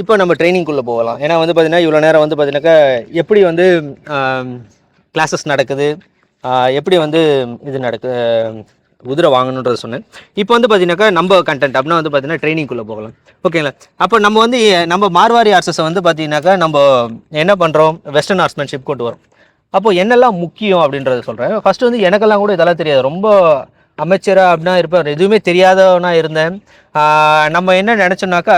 இப்போ நம்ம ட்ரைனிங்குள்ளே போகலாம். ஏன்னா வந்து பார்த்தீங்கன்னா இவ்வளோ நேரம் வந்து பார்த்தீங்கன்னாக்கா எப்படி வந்து கிளாஸஸ் நடக்குது எப்படி வந்து இது நடக்கு குதிரை வாங்கணுன்றது சொன்னேன். இப்போ வந்து பார்த்தீங்கன்னாக்கா நம்ம கண்டென்ட் அப்படின்னா வந்து பார்த்தீங்கன்னா ட்ரைனிங்குள்ளே போகலாம். ஓகேங்களா அப்போ நம்ம வந்து நம்ம மார்வாரி ஆர்சஸை வந்து பார்த்தீங்கன்னாக்கா நம்ம என்ன பண்ணுறோம் வெஸ்டர்ன் ஆர்ட்ஸ்மேன்ஷிப் கொண்டு வரோம். அப்போ என்னெல்லாம் முக்கியம் அப்படின்றத சொல்கிறேன் ஃபஸ்ட்டு வந்து எனக்கெல்லாம் கூட இதெல்லாம் தெரியாது. ரொம்ப அமைச்சராக அப்படின்னா இருப்பேன். எதுவுமே தெரியாதவனாக இருந்தேன். நம்ம என்ன நினச்சோம்னாக்கா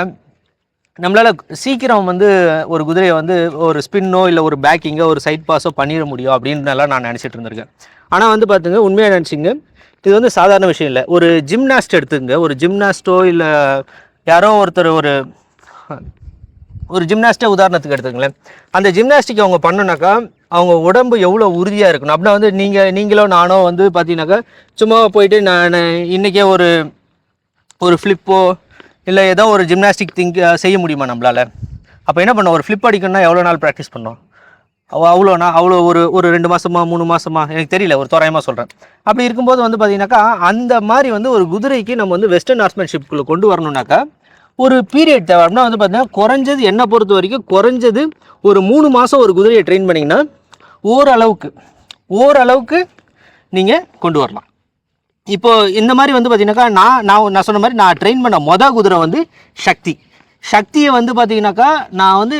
நம்மளால் சீக்கிரம் வந்து ஒரு குதிரையை வந்து ஒரு ஸ்பின்னோ இல்லை ஒரு பேக்கிங்கோ ஒரு சைட் பாஸோ பண்ணிட முடியும் அப்படின்னுலாம் நான் நினச்சிட்டு இருந்திருக்கேன். ஆனால் வந்து பார்த்துங்க உண்மையாக நினச்சிங்க இது வந்து சாதாரண விஷயம் இல்லை. ஒரு ஜிம்னாஸ்ட் எடுத்துங்க ஒரு ஜிம்னாஸ்டோ இல்லை யாரோ ஒருத்தர் ஒரு ஒரு ஜிம்னாஸ்டே உதாரணத்துக்கு எடுத்துங்களேன் அந்த ஜிம்னாஸ்டிக் அவங்க பண்ணுனாக்கா அவங்க உடம்பு எவ்வளோ உறுதியாக இருக்கணும்? அப்படின்னா வந்து நீங்கள் நீங்களோ நானோ வந்து பார்த்தீங்கன்னாக்கா சும்மா போயிட்டு நான் இன்றைக்கே ஒரு ஒரு ஃப்ளிப்போ இல்லை ஏதோ ஒரு ஜிம்னாஸ்டிக் திங்க் செய்ய முடியுமா நம்மளால்? அப்போ என்ன பண்ணோம்? ஒரு ஃப்ளிப் அடிக்கணும்னா எவ்வளோ நாள் ப்ராக்டிஸ் பண்ணோம்? அவ்வளோ அவ்வளோனா அவ்வளோ ஒரு ஒரு ரெண்டு மாதமா மூணு மாதமா எனக்கு தெரியல ஒரு தோராயமாக சொல்கிறேன் அப்படி இருக்கும்போது வந்து பார்த்தீங்கன்னாக்கா அந்த மாதிரி வந்து ஒரு குதிரைக்கு நம்ம வந்து வெஸ்டர்ன் ஹார்ஸ்மேன்ஷிப்குள்ளே கொண்டு வரணும்னாக்கா ஒரு பீரியட் தேவை. அப்படின்னா வந்து பார்த்தீங்கன்னா குறைஞ்சது என்னை பொறுத்த வரைக்கும் குறைஞ்சது ஒரு மூணு மாதம் ஒரு குதிரையை ட்ரெயின் பண்ணிங்கன்னா ஓரளவுக்கு ஓரளவுக்கு நீங்கள் கொண்டு வரலாம். இப்போ இந்த மாதிரி வந்து பார்த்தீங்கன்னாக்கா நான் நான் நான் சொன்ன மாதிரி நான் ட்ரெயின் பண்ண மொதல் குதிரை வந்து சக்தி. சக்தியை வந்து பார்த்தீங்கன்னாக்கா நான் வந்து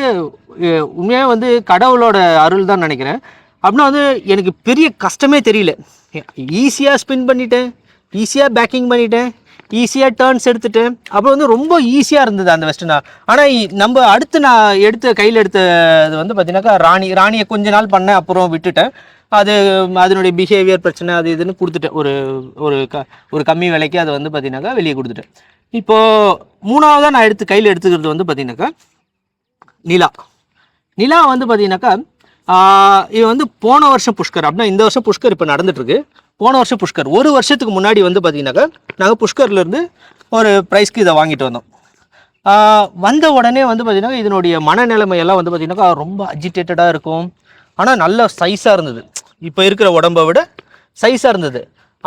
உண்மையாக வந்து கடவுளோட அருள் தான் நினைக்கிறேன். அப்படின்னா வந்து எனக்கு பெரிய கஷ்டமே தெரியல. ஈஸியாக ஸ்பின் பண்ணிட்டேன். ஈஸியாக பேக்கிங் பண்ணிட்டேன். ஈஸியாக டேர்ன்ஸ் எடுத்துட்டேன். அப்புறம் வந்து ரொம்ப ஈஸியாக இருந்தது அந்த வெஸ்டர்னா ஆனால் நம்ம அடுத்து நான் எடுத்த கையில் எடுத்தது வந்து பார்த்தீங்கன்னாக்கா ராணி ராணியை கொஞ்ச நாள் பண்ணேன் அப்புறம் விட்டுட்டேன். அது அதனுடைய பிஹேவியர் பிரச்சனை அது இதுன்னு கொடுத்துட்டேன். ஒரு ஒரு க ஒரு கம்மி விலைக்கு அதை வந்து பார்த்தீங்கன்னாக்கா வெளியே கொடுத்துட்டேன். இப்போது மூணாவதாக நான் எடுத்து கையில் எடுத்துக்கிறது வந்து பார்த்தீங்கன்னாக்கா நிலா. நிலா வந்து பார்த்தீங்கன்னாக்கா இது வந்து போன வருஷம் புஷ்கர். அப்படின்னா இந்த வருஷம் புஷ்கர் இப்போ நடந்துட்டுருக்கு. போன வருஷம் புஷ்கர். ஒரு வருஷத்துக்கு முன்னாடி வந்து பார்த்தீங்கன்னாக்கா நாங்கள் புஷ்கர்லேருந்து ஒரு ப்ரைஸ்க்கு இதை வாங்கிட்டு வந்தோம். வந்த உடனே வந்து பார்த்திங்கனாக்கா இதனுடைய மனநிலைமையெல்லாம் வந்து பார்த்திங்கனாக்கா ரொம்ப அஜிடேட்டடாக இருக்கும். ஆனால் நல்ல சைஸாக இருந்தது. இப்போ இருக்கிற உடம்பை விட சைஸாக இருந்தது.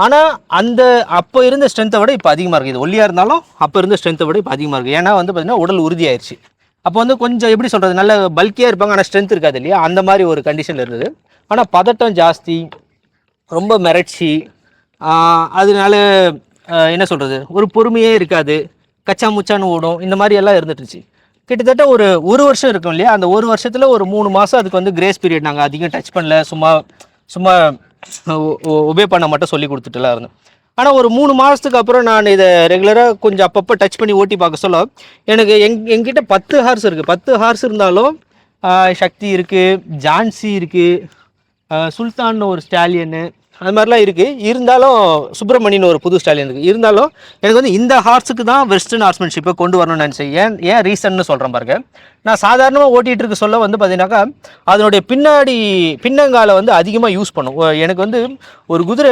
ஆனால் அந்த அப்போ இருந்த ஸ்ட்ரென்த்தை விட இப்போ அதிகமாக இருக்குது இது ஒல்லியாக இருந்தாலும் அப்போ இருந்த ஸ்ட்ரென்த்தை விட இப்போ அதிகமாக இருக்குது ஏன்னா வந்து பார்த்தீங்கன்னா உடல் உறுதியாயிருச்சு. அப்போ வந்து கொஞ்சம் எப்படி சொல்கிறது நல்ல பல்கியாக இருப்பாங்க ஆனால் ஸ்ட்ரென்த் இருக்காது இல்லையா? அந்த மாதிரி ஒரு கண்டிஷனில் இருந்தது. ஆனால் பதட்டம் ஜாஸ்தி ரொம்ப மிரட்சி அதனால என்ன சொல்கிறது ஒரு பொறுமையே இருக்காது. கச்சா முச்சான்னு ஓடும். இந்த மாதிரி எல்லாம் இருந்துட்டுருச்சு. கிட்டத்தட்ட ஒரு ஒரு வருஷம் இருக்கும் இல்லையா? அந்த ஒரு வருஷத்தில் ஒரு மூணு மாதம் அதுக்கு வந்து கிரேஸ் பீரியட் நாங்கள் அதிகம் டச் பண்ணல. சும்மா சும்மா ஒபே பண்ண மட்டும் சொல்லி கொடுத்துட்டுலாம் இருந்தேன் ஆனால் ஒரு மூணு மாதத்துக்கு அப்புறம் நான் இதை ரெகுலராக கொஞ்சம் அப்பப்போ டச் பண்ணி ஓட்டி பார்க்க சொல்ல எனக்கு எங் எங்கிட்ட பத்து ஹார்ஸ் இருக்குது பத்து ஹார்ஸ் இருந்தாலும் சக்தி இருக்குது ஜான்சி இருக்குது சுல்தான் ஒரு ஸ்டாலியன்னு அது மாதிரிலாம் இருக்குது இருந்தாலும் சுப்பிரமணியன் ஒரு புது ஸ்டாலின் இருக்குது இருந்தாலும் எனக்கு வந்து இந்த ஹார்ஸுக்கு தான் வெஸ்டர்ன் ஹார்ஸ்மேன்ஷிப்பை கொண்டு வரணும்னு நினச்சேன் ஏன் ஏன் ரீசன்னு சொல்கிறேன் பாருங்க. நான் சாதாரணமாக ஓட்டிகிட்டு இருக்க சொல்ல வந்து பார்த்தீங்கன்னாக்கா அதனுடைய பின்னாடி பின்னங்காலை வந்து அதிகமாக யூஸ் பண்ணும். எனக்கு வந்து ஒரு குதிரை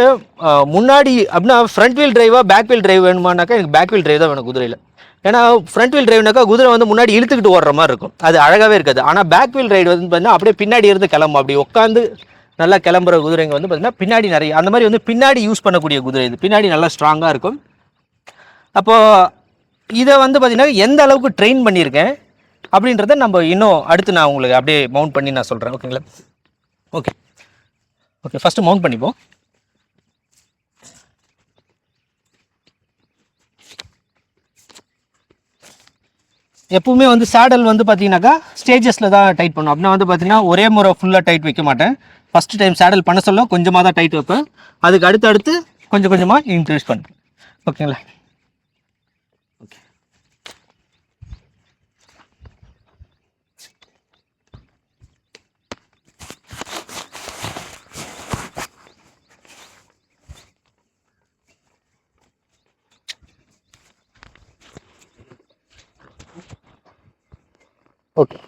முன்னாடி அப்படின்னா ஃப்ரண்ட் வீல் டிரைவாக பேக் வீல் டிரைவ் வேணுமானாக்கா எனக்கு பேக் வீல் டிரைவ் தான் வேணும் குதிரையில். ஏன்னா ஃப்ரண்ட் வீல் டிரைவ்னாக்கா குதிரை வந்து முன்னாடி இழுத்துக்கிட்டு ஓடுற மாதிரி இருக்கும். அது அழகாகவே இருக்காது. ஆனால் பேக் வீல் ரைடு வந்து பார்த்தீங்கன்னா அப்படியே பின்னாடி இருந்து கிளம்பும். அப்படி உட்காந்து நல்லா கிளம்புற குதிரைங்க வந்து பார்த்திங்கன்னா பின்னாடி நிறைய அந்த மாதிரி வந்து பின்னாடி யூஸ் பண்ணக்கூடிய குதிரை இது. பின்னாடி நல்லா ஸ்ட்ராங்காக இருக்கும். அப்போது இதை வந்து பார்த்திங்கன்னா எந்த அளவுக்கு ட்ரெயின் பண்ணியிருக்கேன் அப்படின்றத நம்ம இன்னும் அடுத்து நான் உங்களுக்கு அப்படியே மவுண்ட் பண்ணி நான் சொல்கிறேன் ஓகேங்களா ஓகே ஓகே ஃபஸ்ட்டு மவுண்ட் பண்ணிப்போம். எப்பவுமே வந்து சேடல் வந்து பார்த்தீங்கன்னாக்கா ஸ்டேஜஸில் தான் டைட் பண்ணும். அப்படின்னா வந்து பார்த்தீங்கன்னா ஒரே முறை ஃபுல்லாக டைட் வைக்க மாட்டேன். ஃபஸ்ட்டு டைம் சேடல் பண்ண சொல்ல கொஞ்சமாக தான் டைட் வைப்பேன். அதுக்கு அடுத்து அடுத்து கொஞ்சம் கொஞ்சமாக இன்க்ரீஸ் பண்ணுறேன் ஓகேங்களா ஓகே ஓகே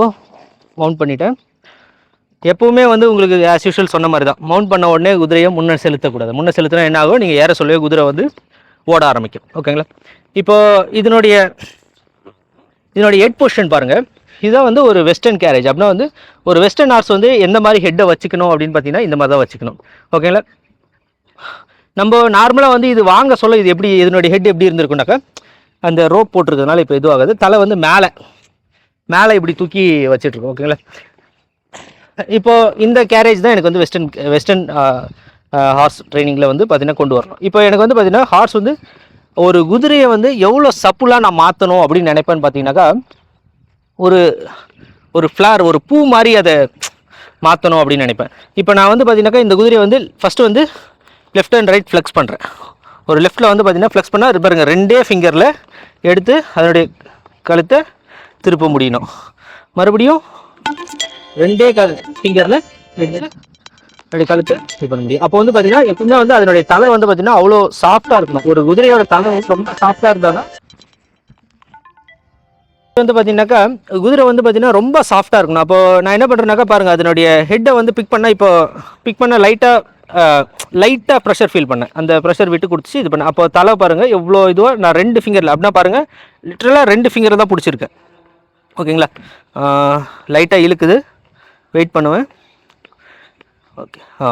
ஓ மவுண்ட் பண்ணிட்டேன். எப்பவுமே வந்து உங்களுக்கு ஆஸ் யூஷுவல் சொன்ன மாதிரி தான் மவுண்ட் பண்ண உடனே குதிரையை முன்னே செலுத்தக்கூடாது. முன்னே செலுத்தினா என்ன ஆகும்? நீங்கள் ஏற சொல்லவே குதிரை வந்து ஓட ஆரம்பிக்கும். ஓகேங்களா இப்போ இதனுடைய இதனுடைய ஹெட் பொசிஷன் பாருங்கள் இதுதான் வந்து ஒரு வெஸ்டர்ன் கேரேஜ் அப்படின்னா வந்து ஒரு வெஸ்டர்ன் ஹார்ஸ் வந்து எந்த மாதிரி ஹெட்டை வச்சுக்கணும் அப்படின்னு பார்த்தீங்கன்னா இந்த மாதிரி தான் வச்சுக்கணும் ஓகேங்களா நம்ம நார்மலாக வந்து இது வாங்க சொல்ல இது எப்படி இதனுடைய ஹெட் எப்படி இருந்திருக்குனாக்கா அந்த ரோப் போட்டிருக்கிறதுனால இப்போ இதுவாகாது. தலை வந்து மேலே மேலே இப்படி தூக்கி வச்சுட்ருக்கோம் ஓகேங்களா இப்போ இந்த கேரேஜ் தான் எனக்கு வந்து வெஸ்டர்ன் வெஸ்டர்ன் ஹார்ஸ் ட்ரைனிங்கில் வந்து பார்த்தீங்கன்னா கொண்டு வரணும். இப்போ எனக்கு வந்து பார்த்தீங்கன்னா ஹார்ஸ் வந்து ஒரு குதிரையை வந்து எவ்வளோ சப்புலாக நான் மாற்றணும் அப்படின்னு நினைப்பேன்னு பார்த்தீங்கன்னாக்கா ஒரு ஒரு ஃப்ளார் ஒரு பூ மாதிரி அதை மாற்றணும் அப்படின்னு நினைப்பேன். இப்போ நான் வந்து பார்த்தீங்கன்னாக்கா இந்த குதிரையை வந்து ஃபஸ்ட்டு வந்து லெஃப்ட் அண்ட் ரைட் ஃப்ளெக்ஸ் பண்ணுறேன் ஒரு லெஃப்ட்டில் வந்து பார்த்தீங்கன்னா ஃப்ளெக்ஸ் பண்ணால் பாருங்கள் ரெண்டே ஃபிங்கரில் எடுத்து அதனுடைய கழுத்தை திருப்ப முடியணும். மறுபடியும் ரெண்டே கால் ஃபிங்கரில் அப்படி கழுத்து இது பண்ண முடியும். அப்போ வந்து பார்த்தீங்கன்னா எப்பவுமே வந்து அதனுடைய தலை வந்து பார்த்தீங்கன்னா அவ்வளோ சாஃப்டாக இருக்கணும். ஒரு குதிரையோட தலை வந்து ரொம்ப சாஃப்டாக இருந்தால் தான் வந்து பார்த்தீங்கன்னாக்கா குதிரை வந்து பார்த்தீங்கன்னா ரொம்ப சாஃப்டாக இருக்கணும். அப்போ நான் என்ன பண்ணுறேன்னாக்கா பாருங்கள் அதனுடைய ஹெட்டை வந்து பிக் பண்ணால் இப்போ பிக் பண்ண லைட்டாக லைட்டாக ப்ரெஷர் ஃபீல் பண்ணேன். அந்த ப்ரெஷர் விட்டு கொடுத்து இது பண்ணேன். அப்போ தலை பாருங்கள் எவ்வளோ இதுவாக நான் ரெண்டு ஃபிங்கரில் அப்படின்னா பாருங்கள் லிட்ரலாக ரெண்டு ஃபிங்கர் தான் பிடிச்சிருக்கேன் ஓகேங்களா? லைட்டாக இழுக்குது. வெயிட் பண்ணுவேன். ஓகே ஆ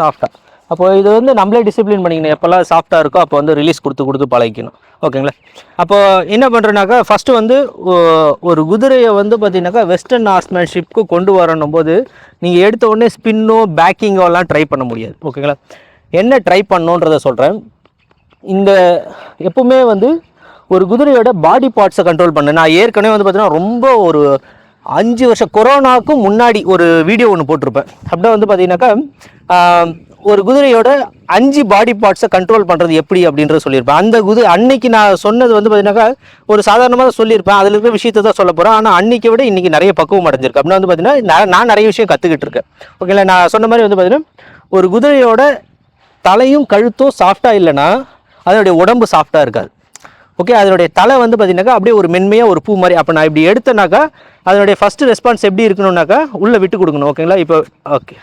சாஃப்டாக அப்போ இது வந்து நம்மளே டிசிப்ளின் பண்ணிக்கணும். எப்போல்லாம் சாஃப்டாக இருக்கோ அப்போ வந்து ரிலீஸ் கொடுத்து கொடுத்து பழகிக்கணும். ஓகேங்களா அப்போது என்ன பண்ணுறேனாக்கா ஃபஸ்ட்டு வந்து ஒரு குதிரையை வந்து பார்த்தீங்கன்னாக்கா வெஸ்டர்ன் ஆர்ட்ஸ்மேன்ஷிப்க்கு கொண்டு வரணும் போது நீங்கள் எடுத்த உடனே ஸ்பின்னோ பேக்கிங்கோ எல்லாம் ட்ரை பண்ண முடியாது. ஓகேங்களா என்ன ட்ரை பண்ணணுன்றதை சொல்கிறேன் இந்த எப்பவுமே வந்து ஒரு குதிரையோட பாடி பார்ட்ஸை கண்ட்ரோல் பண்ண. நான் ஏற்கனவே வந்து பார்த்தீங்கன்னா ரொம்ப ஒரு அஞ்சு வருஷம் கொரோனாவுக்கு முன்னாடி ஒரு வீடியோ ஒன்று போட்டிருப்பேன். அப்படியே வந்து பார்த்தீங்கன்னாக்கா ஒரு குதிரையோட அஞ்சு பாடி பார்ட்ஸை கண்ட்ரோல் பண்ணுறது எப்படி அப்படின்றத சொல்லியிருப்பேன். அந்த குதிரை அன்னைக்கு நான் சொன்னது வந்து பார்த்தீங்கன்னாக்கா ஒரு சாதாரணமாக சொல்லியிருப்பேன். அதில் இருக்கிற விஷயத்தை தான் சொல்ல போகிறேன் ஆனால் அன்னைக்கு விட இன்றைக்கி நிறைய பக்குவம் அடைஞ்சிருக்கு. அப்படின்னா வந்து பார்த்தீங்கன்னா நான் நான் நிறைய விஷயம் கற்றுக்கிட்டு இருக்கேன். ஓகேங்களா? நான் சொன்ன மாதிரி வந்து பார்த்தீங்கன்னா ஒரு குதிரையோட தலையும் கழுத்தும் சாஃப்டாக இல்லைன்னா அதனுடைய உடம்பு சாஃப்டாக இருக்காது. ஓகே அதனுடைய தலை வந்து பார்த்தீங்கன்னாக்கா அப்படியே ஒரு மென்மையாக ஒரு பூ மாதிரி. அப்போ நான் இப்படி எடுத்தேனாக்கா அதனுடைய ஃபஸ்ட்டு ரெஸ்பான்ஸ் எப்படி இருக்கணும்னாக்கா உள்ளே விட்டு கொடுக்கணும் ஓகேங்களா இப்போ ஓகே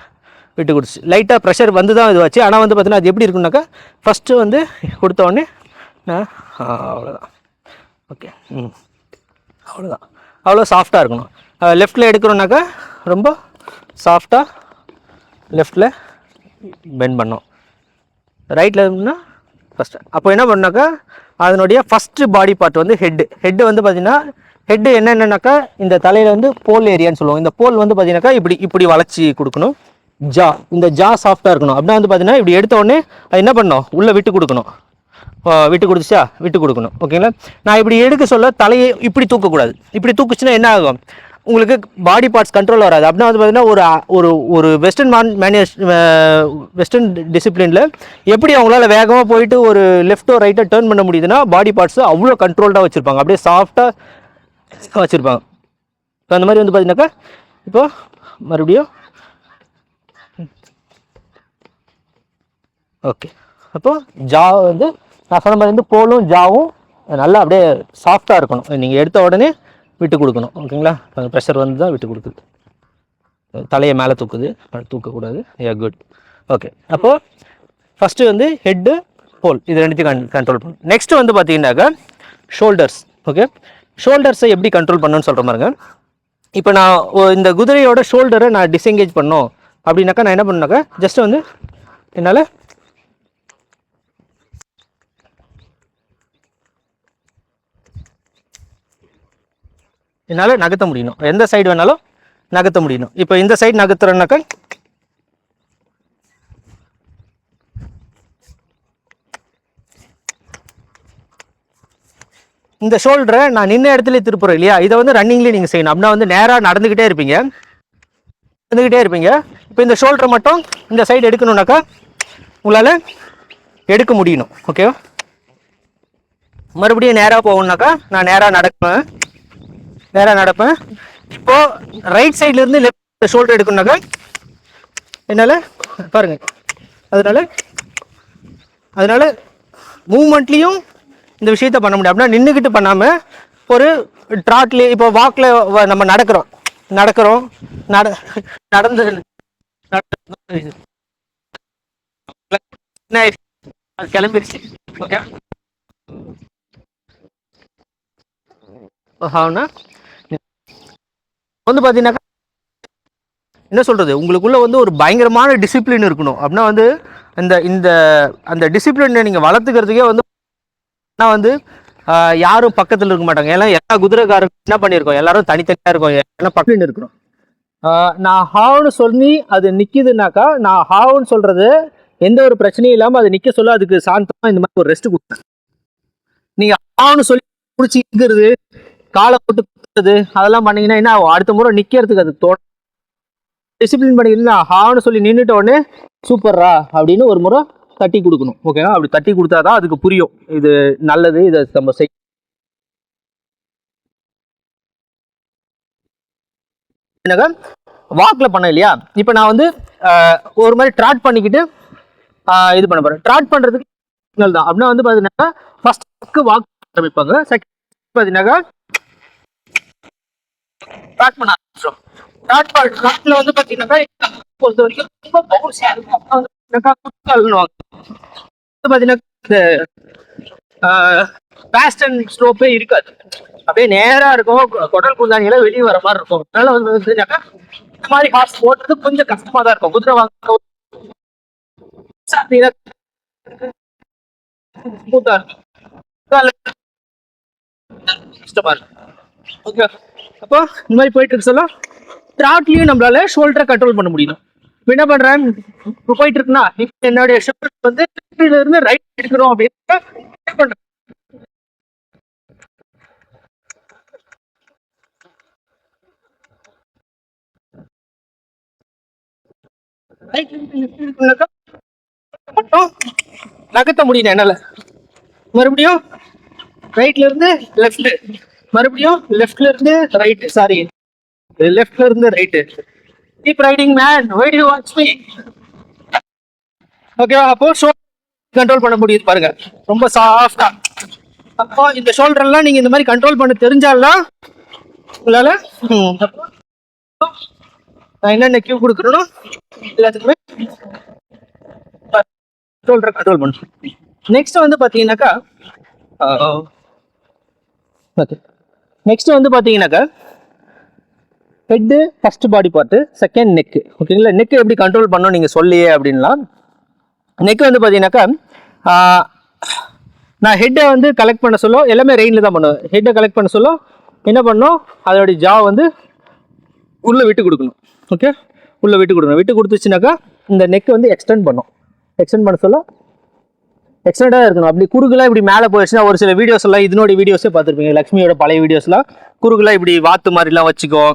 விட்டு கொடுச்சு லைட்டாக ப்ரெஷர் வந்து தான் இதுவாச்சு. ஆனால் வந்து பார்த்தீங்கன்னா அது எப்படி இருக்குனாக்கா ஃபஸ்ட்டு வந்து கொடுத்தோடனே நான் அவ்வளோதான் ஓகே ம். அவ்வளோதான் அவ்வளோ சாஃப்டாக இருக்கணும். லெஃப்ட்டில் எடுக்கிறோன்னாக்கா ரொம்ப சாஃப்டாக லெஃப்ட்டில் பெண்ட் பண்ணோம் ரைட்டில் இருந்தால் ஃபஸ்ட்டு அப்போ என்ன பண்ணாக்கா அதனுடைய ஃபஸ்ட்டு பாடி பார்ட் வந்து ஹெட்டு ஹெட்டு வந்து பார்த்தீங்கன்னா ஹெட்டு என்னென்னனாக்கா இந்த தலையில் வந்து போல் ஏரியான்னு சொல்லுவோம் இந்த போல் வந்து பார்த்தீங்கன்னாக்கா இப்படி இப்படி வளைச்சி கொடுக்கணும். ஜா இந்த ஜா சாஃப்டாக இருக்கணும். அப்படின்னா வந்து பார்த்தீங்கன்னா இப்படி எடுத்த உடனே அது என்ன பண்ணணும்? உள்ளே விட்டு கொடுக்கணும். விட்டு கொடுத்துச்சா? விட்டு கொடுக்கணும். ஓகேங்களா? நான் இப்படி எடுக்க சொல்ல தலையை இப்படி தூக்கக்கூடாது. இப்படி தூக்குச்சுன்னா என்ன ஆகும்? உங்களுக்கு பாடி பார்ட்ஸ் கண்ட்ரோல் வராது. அப்படின்னா வந்து பார்த்தீங்கன்னா ஒரு ஒரு ஒரு வெஸ்டர்ன் மேன் மேனேஜ் வெஸ்டர்ன் டிசிப்ளினில் எப்படி அவங்களால வேகமாக போயிட்டு ஒரு லெஃப்ட்டோ ரைட்டோ டேர்ன் பண்ண முடியுதுன்னா பாடி பார்ட்ஸ் அவ்வளோ கண்ட்ரோல்டாக வச்சுருப்பாங்க. அப்படியே சாஃப்டாக வச்சுருப்பாங்க. இப்போ அந்த மாதிரி வந்து பார்த்தீங்கன்னாக்கா இப்போ மறுபடியும் ஓகே அப்போ ஜா வந்து நான் சொன்ன மாதிரி வந்து போலும் ஜாவும் நல்லா அப்படியே சாஃப்டாக இருக்கணும். நீங்கள் எடுத்த உடனே விட்டு கொடுக்கணும். ஓகேங்களா? ப்ரெஷர் வந்து தான் விட்டு கொடுக்குது. தலையை மேலே தூக்குது. தூக்கக்கூடாது. ஏ குட் ஓகே அப்போது ஃபஸ்ட்டு வந்து ஹெட்டு போல் இது ரெண்டுத்தையும் கன் கண்ட்ரோல் பண்ணணும் நெக்ஸ்ட்டு வந்து பார்த்தீங்கன்னாக்கா ஷோல்டர்ஸ் ஓகே ஷோல்டர்ஸை எப்படி கண்ட்ரோல் பண்ணணும்னு சொல்கிற மாதிரிங்க இப்போ நான் இந்த குதிரையோட ஷோல்டரை நான் டிஸ்எங்கேஜ் பண்ணோம். அப்படின்னாக்கா நான் என்ன பண்ணாக்கா ஜஸ்ட் வந்து என்னால் என்னால் நகர்த்த முடியணும். எந்த சைடு வேணாலும் நகர்த்த முடியணும். இப்போ இந்த சைடு நகர்த்துறேன்னாக்கா இந்த ஷோல்டரை நான் நின்ன இடத்துல திருப்புறேன் இல்லையா? இதை வந்து ரன்னிங்லேயே நீங்கள் செய்யணும். அப்படின்னா வந்து நேராக நடந்துக்கிட்டே இருப்பீங்க. நடந்துக்கிட்டே இருப்பீங்க. இப்போ இந்த ஷோல்டரை மட்டும் இந்த சைடு எடுக்கணும்னாக்கா உங்களால் எடுக்க முடியணும். ஓகேவா மறுபடியும் நேராக போகணுன்னாக்கா நான் நேராக நடக்குவேன் நேராக நடப்பேன் இப்போ ரைட் சைட்ல இருந்து லெஃப்ட் ஷோல்டர் எடுக்கணும்னாக்கா என்னால் பாருங்க. அதனால அதனால மூமெண்ட்லேயும் இந்த விஷயத்த பண்ண முடியும். அப்படின்னா நின்றுக்கிட்டு பண்ணாமல் ஒரு ட்ராட்லேயே இப்போ வாக்கில் நம்ம நடக்கிறோம். நடக்கிறோம். நட நடந்து கிளம்பிருச்சு. ஓகே ஆகுனா வந்து பார்த்தீங்கன்னாக்கா என்ன சொல்கிறது உங்களுக்குள்ளே வந்து ஒரு பயங்கரமான டிசிப்ளின் இருக்கணும். அப்படின்னா வந்து இந்த இந்த அந்த டிசிப்ளினை நீங்கள் வளர்த்துக்கிறதுக்கே வந்து ஆனால் வந்து யாரும் பக்கத்தில் இருக்க மாட்டாங்க. ஏன்னா எல்லா குதிரைக்காரருக்கும் என்ன பண்ணியிருக்கோம்? எல்லாரும் தனித்தனியாக இருக்கும். ஏன்னா பக்கத்துல இருக்கிறோம். நான் ஹாவ்னு சொல்லி அது நிற்கிதுனாக்கா நான் ஹாவ்னு சொல்கிறது எந்த ஒரு பிரச்சனையும் இல்லாமல் அது நிற்க சொல்ல அதுக்கு சாந்தமாக இந்த மாதிரி ஒரு ரெஸ்ட் கொடுத்தேன். நீங்கள் ஹாவ்னு சொல்லி பிடிச்சி இருக்கிறது காலை போட்டு குத்துறது அதெல்லாம் பண்ணீங்கன்னா என்ன அடுத்த முறை நிக்கிறதுக்கு அது தோ டிசிப்ளின் பண்ணிக்கிறீங்களா ஹான்னு சொல்லி நின்றுட்ட உடனே சூப்பர்ரா அப்படின்னு ஒரு முறை தட்டி கொடுக்கணும். ஓகேவா அப்படி தட்டி கொடுத்தாதான் அதுக்கு புரியும். இது நல்லது இதை நம்ம செய் வாக்கில் பண்ண இல்லையா? இப்போ நான் வந்து ஆஹ், ஒரு மாதிரி ட்ராட் பண்ணிக்கிட்டு இது பண்ண போறேன். ட்ராட் பண்ணுறதுக்கு சிக்னல் தான். அப்படின்னா வந்து பார்த்தீங்கன்னா ஃபர்ஸ்ட் வாக் ஆரம்பிப்பாங்க. செகண்ட் பார்த்தீங்கன்னாக்கா ஸ்டார்ட் பண்ண ஆரம்பிச்சிடும் ஸ்டார்ட் பண்ண. ஸ்டார்ட்ல வந்து பார்த்தீங்கன்னாக்கா பொறுத்த வரைக்கும் ரொம்ப பவுன்ஸியா இருக்கும். அப்போ வந்து பார்த்தீங்கன்னாக்கா குட்கால்னுவாங்க வந்து பார்த்தீங்கன்னா இந்த ஃபாஸ்ட் அண்ட் ஸ்லோப்பே இருக்காது. அப்படியே நேரா இருக்கும். குடல் குந்தாணியெல்லாம் வெளியே வர மாதிரி இருக்கும். அதனால வந்து பார்த்தீங்கன்னாக்கா இந்த மாதிரி ஹார்ஸ் ஓட்டுறது கொஞ்சம் கஷ்டமா தான் இருக்கும். குதிரை வாங்க ஸ்மூத்தா இருக்கும். கால கஷ்டமா இருக்கும். ஓகே அப்போ இந்த மாதிரி போயிட்டு இருக்கு சொல்ல. த்ராட்லையும் நம்மளால ஷோல்டரை கண்ட்ரோல் பண்ண முடியும். இப்போ என்ன பண்றேன்? இப்போ போயிட்டு இருக்குன்னா இப்போ என்னுடைய ஷோல்டர் வந்து இருந்து ரைட் எடுக்கிறோம் அப்படின்னு என்ன இருந்து மட்டும் நகர்த்த முடியல என்னால. மறுபடியும் ரைட்ல இருந்து லெஃப்ட் மறுபடியும் லெஃப்ட்ல இருந்து ரைட் சாரி லெஃப்ட்ல இருந்து right keep riding man wait you watch me ஓகேவா அப்போ ஷோல்டர் கண்ட்ரோல் பண்ண முடியுது பாருங்க. ரொம்ப சாஃப்டா அப்போ இந்த ஷோல்டர்லாம் நீங்க இந்த மாதிரி கண்ட்ரோல் பண்ண தெரிஞ்சாலாம் உங்களால அப்போ நான் என்னென்ன கியூ கொடுக்குறேனோ எல்லாத்துக்குமே ஷோல்டர் கண்ட்ரோல் பண்ணும். நெக்ஸ்ட் வந்து பார்த்தீங்கன்னாக்கா ஓகே நெக்ஸ்ட் வந்து பார்த்தீங்கன்னாக்கா head first body part second neck ஓகேங்களா நெக்கு எப்படி கண்ட்ரோல் பண்ணணும் நீங்கள் சொல்லியே அப்படின்லாம். நெக்கு வந்து பார்த்தீங்கன்னாக்கா நான் ஹெட்டை வந்து கலெக்ட் பண்ண சொல்ல எல்லாமே ரெயினில் தான் பண்ணுவேன். ஹெட்டை கலெக்ட் பண்ண சொல்ல என்ன பண்ணோம்? அதோடைய ஜா வந்து உள்ளே விட்டு கொடுக்கணும். ஓகே உள்ளே விட்டு கொடுக்கணும். விட்டு கொடுத்துச்சுனாக்கா இந்த நெக் வந்து எக்ஸ்டெண்ட் பண்ணும். எக்ஸ்டெண்ட் பண்ண சொல்ல எக்ஸ்டெண்டாக இருக்கணும். அப்படி குறுகலாக இப்படி மேலே போயிடுச்சுன்னா ஒரு சில வீடியோஸ் எல்லாம் இதனோட வீடியோஸே பார்த்துருப்பீங்க. லக்ஷ்மியோட பழைய வீடியோஸ்லாம் குறுகலாக இப்படி வாத்து மாதிரிலாம் வச்சுக்கோ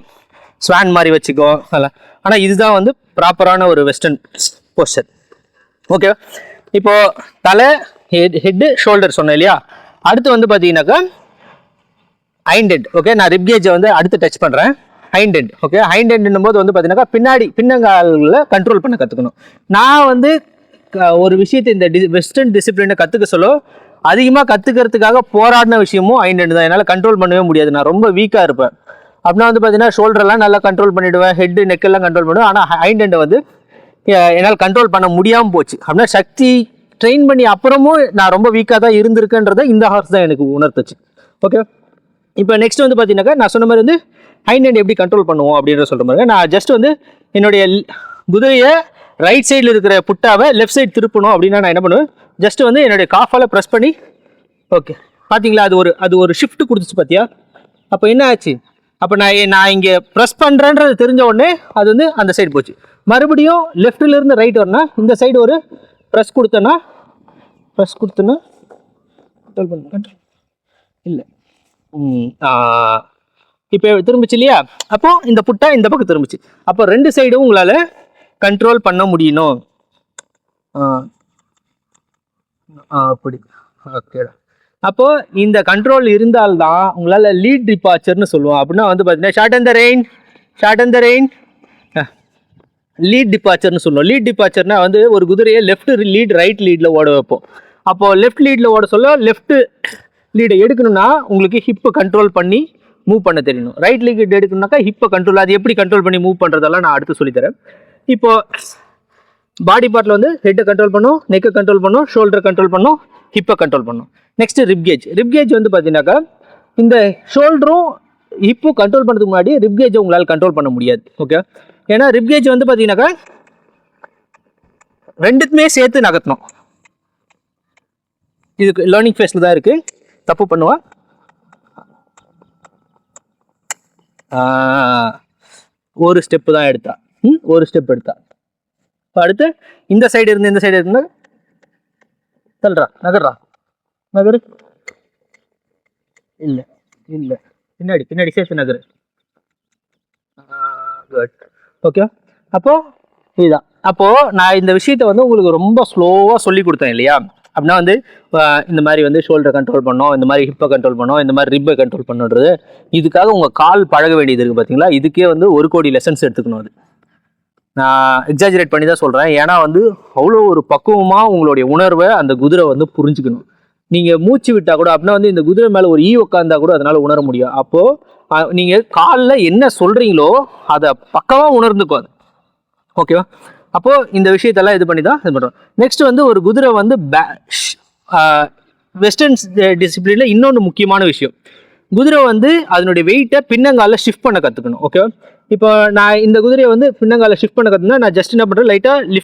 ஸ்வான் மாதிரி வச்சுக்கோ அதெல்லாம். ஆனால் இதுதான் வந்து ப்ராப்பரான ஒரு வெஸ்டர்ன் போஸ்டர் ஓகே இப்போது தலை ஹெட் ஹெட்டு ஷோல்டர் சொன்னேன் இல்லையா? அடுத்து வந்து பார்த்தீங்கன்னாக்கா ஹைண்டெட் ஓகே நான் ரிப்கேஜை வந்து அடுத்து டச் பண்ணுறேன் ஹைண்டெட் ஓகே ஹைண்டெட்னும் போது வந்து பார்த்தீங்கன்னாக்கா பின்னாடி பின்னங்காலில் கண்ட்ரோல் பண்ண கற்றுக்கணும். நான் வந்து ஒரு விஷயத்தை இந்த டி வெஸ்டர்ன் டிசிப்ளினை கற்றுக்க சொல்ல அதிகமாக கற்றுக்கிறதுக்காக போராடின விஷயமும் ஹைண்டெட் தான். என்னால் கண்ட்ரோல் பண்ணவே முடியாது. நான் ரொம்ப வீக்காக இருப்பேன். அப்படின்னா வந்து பார்த்தீங்கன்னா ஷோல்டர்லாம் நல்லா கண்ட்ரோல் பண்ணிவிடுவேன் ஹெட்டு நெக்கெல்லாம் கண்ட்ரோல் பண்ணுவேன். ஆனால் ஹைண்டெண்டை வந்து என்னால் கண்ட்ரோல் பண்ண முடியாமல் போச்சு. அப்படின்னா சக்தி ட்ரெயின் பண்ணி அப்புறமும் நான் ரொம்ப வீக்காக தான் இருந்திருக்கேன்றதை இந்த ஹார்ஸ் தான் எனக்கு உணர்த்துச்சு. ஓகே இப்போ நெக்ஸ்ட் வந்து பார்த்தீங்கன்னாக்கா நான் சொன்ன மாதிரி வந்து ஹைண்ட் ஹேண்ட் எப்படி கண்ட்ரோல் பண்ணுவோம் அப்படின்ற சொல்கிற மாதிரி. நான் ஜஸ்ட் வந்து என்னுடைய குதிரையை ரைட் சைடில் இருக்கிற புட்டாவை லெஃப்ட் சைடு திருப்பணும் அப்படின்னா நான் என்ன பண்ணுவேன்? ஜஸ்ட் வந்து என்னுடைய காஃபால் ப்ரெஸ் பண்ணி ஓகே பார்த்தீங்களா அது ஒரு அது ஒரு ஷிஃப்ட் கொடுத்துச்சு பார்த்தியா அப்போ என்ன ஆச்சு? அப்போ நான் நான் இங்கே ப்ரெஸ் பண்ணுறேன்றது தெரிஞ்ச உடனே அது வந்து அந்த சைடு போச்சு. மறுபடியும் லெஃப்ட்லேருந்து ரைட் வரனா இந்த சைடு ஒரு ப்ரெஸ் கொடுத்தேன்னா ப்ரெஸ் கொடுத்தேன்னா இல்லை. இப்போ திரும்பிச்சு இல்லையா? அப்போது இந்த புட்டா இந்த பக்கம் திரும்பிச்சு. அப்போ ரெண்டு சைடும் உங்களால் கண்ட்ரோல் பண்ண முடியணும். ஆ. ஆ, அப்படி. ஓகேடா அப்போது இந்த கண்ட்ரோல் இருந்தால்தான் உங்களால் லீட் டிபார்ச்சர்னு சொல்லுவோம். அப்படின்னா வந்து பார்த்தீங்கன்னா shorten the rein shorten the rein lead டிபார்ச்சர்னு சொல்லுவோம். லீட் டிபார்ச்சர்னா வந்து ஒரு குதிரையை லெஃப்ட் லீட் ரைட் லீடில் ஓட வைப்போம். அப்போது லெஃப்ட் லீடில் ஓட சொல்ல லெஃப்ட் லீடை எடுக்கணும்னா உங்களுக்கு ஹிப்பை கண்ட்ரோல் பண்ணி மூவ் பண்ண தெரியணும். ரைட் லீட் எடுக்கணும்னாக்கா ஹிப்பை கண்ட்ரோல் அது எப்படி கண்ட்ரோல் பண்ணி மூவ் பண்ணுறதெல்லாம் நான் அடுத்து சொல்லித்தரேன். இப்போ பாடி பார்ட்டில் வந்து ஹெட்டை கண்ட்ரோல் பண்ணும் நெக்கை கண்ட்ரோல் பண்ணும் ஷோல்டரை கண்ட்ரோல் பண்ணும் ஹிப்பை கண்ட்ரோல் பண்ணும். நெக்ஸ்ட் ரிப்கேஜ் ரிப்கேஜ் வந்து பார்த்தீங்கன்னாக்கா இந்த ஷோல்டரும் ஹிப்பும் கண்ட்ரோல் பண்ணுறதுக்கு முன்னாடி ரிப்கேஜை உங்களால் கண்ட்ரோல் பண்ண முடியாது. ஓகே ஏன்னா ரிப்கேஜ் வந்து பார்த்தீங்கன்னாக்கா ரெண்டுத்துமே சேர்த்து நகர்த்தணும். இதுக்கு லேர்னிங் ஃபேஸில் தான் இருக்குது தப்பு பண்ணுவா. ஒரு ஸ்டெப்பு தான் எடுத்தா. ஒரு ஸ்டெப் எடுத்தா. இப்போ அடுத்து இந்த சைடு இருந்து இந்த சைடு இருந்து தள்ளுறா நகர்றா. நகரு. இல்லை இல்லை. பின்னாடி பின்னாடி சேர்த்து நகரு. குட் ஓகே அப்போது இதுதான். அப்போது நான் இந்த விஷயத்த வந்து உங்களுக்கு ரொம்ப ஸ்லோவாக சொல்லி கொடுத்தேன் இல்லையா? அப்படின்னா வந்து இந்த மாதிரி வந்து ஷோல்டரை கண்ட்ரோல் பண்ணோம் இந்த மாதிரி ஹிப்பை கண்ட்ரோல் பண்ணோம் இந்த மாதிரி ரிப்பை கண்ட்ரோல் பண்ணுறது இதுக்காக உங்கள் கால் பழக வேண்டியது இருக்குது பார்த்தீங்களா இதுக்கே வந்து ஒரு கோடி லெசன்ஸ் எடுத்துக்கணும் அது. நான் எக்ஸாஜரேட் பண்ணி தான் சொல்கிறேன் ஏன்னா வந்து அவ்வளோ ஒரு பக்குவமாக உங்களுடைய உணர்வை அந்த குதிரை வந்து புரிஞ்சுக்கணும். நீங்கள் மூச்சு விட்டால் கூட அப்படின்னா வந்து இந்த குதிரை மேலே ஒரு ஈ உட்காந்தா கூட அதனால் உணர முடியும். அப்போது நீங்கள் காலில் என்ன சொல்கிறீங்களோ அதை பக்கமாக உணர்ந்துக்கும் அது. ஓகேவா அப்போது இந்த விஷயத்தெல்லாம் இது பண்ணி தான் இது பண்ணுறோம் நெக்ஸ்ட் வந்து ஒரு குதிரை வந்து பே வெஸ்டர்ன் டிசிப்ளினில் இன்னொன்று முக்கியமான விஷயம். குதிரை வந்து அதனுடைய வெயிட்டை பின்னங்கால ஷிஃப்ட் பண்ண கற்றுக்கணும் ஓகேவா இப்போ நான் இந்த குதிரையை வந்து பின்னங்கால ஷிஃப்ட் பண்ண கற்றுனா நான் ஜஸ்ட் என்ன பண்ணுறேன் லைட்டாக லிஃப்ட்